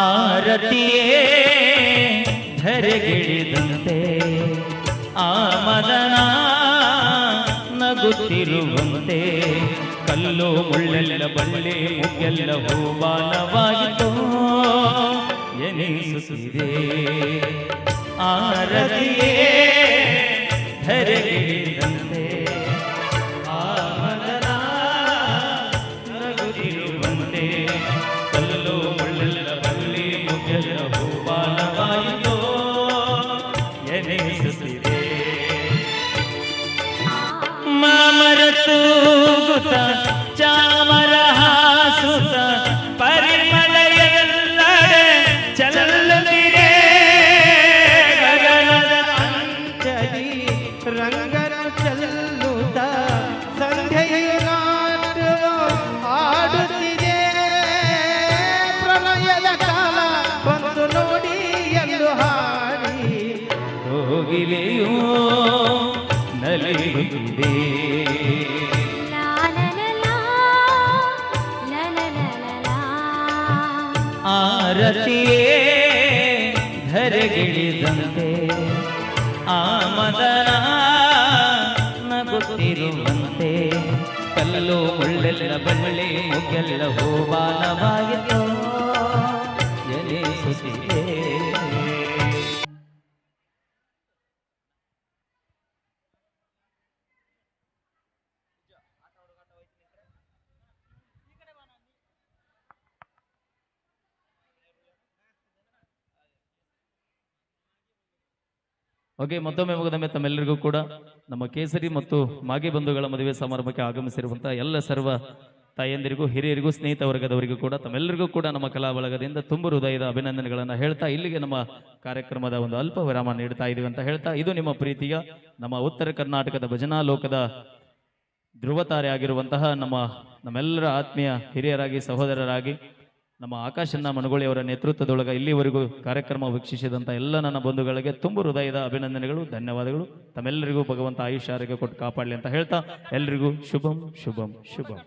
ಆರತಿಯೇ ಧರೆಗಿಳಿದಂತೆ ಆ ಮದನ ನಗುತ್ತಿರುವಂತೆ ಕಲ್ಲು ಮುಳ್ಳೆಲ್ಲ ಬಳ್ಳಿ ಮುಗ್ಗೆಲ್ಲ ಹೂಬಾಲವಾಯಿತು ಎನಿಸುತ್ತಿದೆ. ಆರತಿಯೇ ತೂಗುತ್ತ ಚಾಮರ ಹಾಸುತ್ತ ಪರಿಮಳ ಎಲ್ಲೆಡೆ ಚಲುತ್ತಿದೆ ಗಗನದ ಅಂಚಲಿ ರಂಗನ ಚಲ್ಲುತ್ತ ಸಂಧ್ಯೆಯು ನಾಟ್ಯ ಆಡುತ್ತಿದೆ ಪ್ರಳಯದ ಕಾಲ ಬಂದು ನೋಡಿ ಎಂದು ಹಾಡಿ ಹೋಗಿಲೆಯೋ ನಲಿಯುತ್ತಿದೆ. ಆರತಿಯೇ ಧರೆಗಿಳಿದಂತೆ ಆ ಮದನ ನಗುತ್ತಿರುವಂತೆ. ಕಲ್ಲು ಮುಳ್ಳೆಲ್ಲ ಬಳ್ಳಿ ಮುಗ್ಗೆಲ್ಲ ಹೂವಾನವಾಗಿತ್ತು. ಎನಿಸುತ್ತಿದೆ ಓಕೆ ಮತ್ತೊಮ್ಮೆ ಮುಗಿದೊಮ್ಮೆ ತಮ್ಮೆಲ್ಲರಿಗೂ ಕೂಡ ನಮ್ಮ ಕೇಸರಿ ಮತ್ತು ಮಾಗಿ ಬಂಧುಗಳ ಮದುವೆ ಸಮಾರಂಭಕ್ಕೆ ಆಗಮಿಸಿರುವಂತಹ ಎಲ್ಲ ಸರ್ವ ತಾಯಂದಿರಿಗೂ, ಹಿರಿಯರಿಗೂ ಸ್ನೇಹಿತ ವರ್ಗದವರಿಗೂ ಕೂಡ ತಮ್ಮೆಲ್ಲರಿಗೂ ಕೂಡ ನಮ್ಮ ಕಲಾ ಬಳಗದಿಂದ ತುಂಬ ಹೃದಯದ ಅಭಿನಂದನೆಗಳನ್ನು ಹೇಳ್ತಾ ಇಲ್ಲಿಗೆ ನಮ್ಮ ಕಾರ್ಯಕ್ರಮದ ಒಂದು ಅಲ್ಪ ವಿರಾಮ ನೀಡ್ತಾ ಇದೀವಿ ಅಂತ ಹೇಳ್ತಾ ಇದು ನಿಮ್ಮ ಪ್ರೀತಿಯ ನಮ್ಮ ಉತ್ತರ ಕರ್ನಾಟಕದ ಭಜನಾ ಲೋಕದ ಧ್ರುವತಾರೆ ಆಗಿರುವಂತಹ ನಮ್ಮ ನಮ್ಮೆಲ್ಲರ ಆತ್ಮೀಯ ಹಿರಿಯರಾಗಿ, ಸಹೋದರರಾಗಿ ನಮ್ಮ ಆಕಾಶನ್ನ ಮನಗೋಳಿಯವರ ನೇತೃತ್ವದೊಳಗೆ ಇಲ್ಲಿವರೆಗೂ ಕಾರ್ಯಕ್ರಮ ವೀಕ್ಷಿಸಿದಂಥ ಎಲ್ಲ ನನ್ನ ಬಂಧುಗಳಿಗೆ ತುಂಬ ಹೃದಯದ ಅಭಿನಂದನೆಗಳು, ಧನ್ಯವಾದಗಳು. ತಮ್ಮೆಲ್ಲರಿಗೂ ಭಗವಂತ ಆಯುಷ್ಯ ಕೊಟ್ಟು ಕಾಪಾಡಲಿ ಅಂತ ಹೇಳ್ತಾ, ಎಲ್ರಿಗೂ ಶುಭಂ ಶುಭಂ ಶುಭಂ.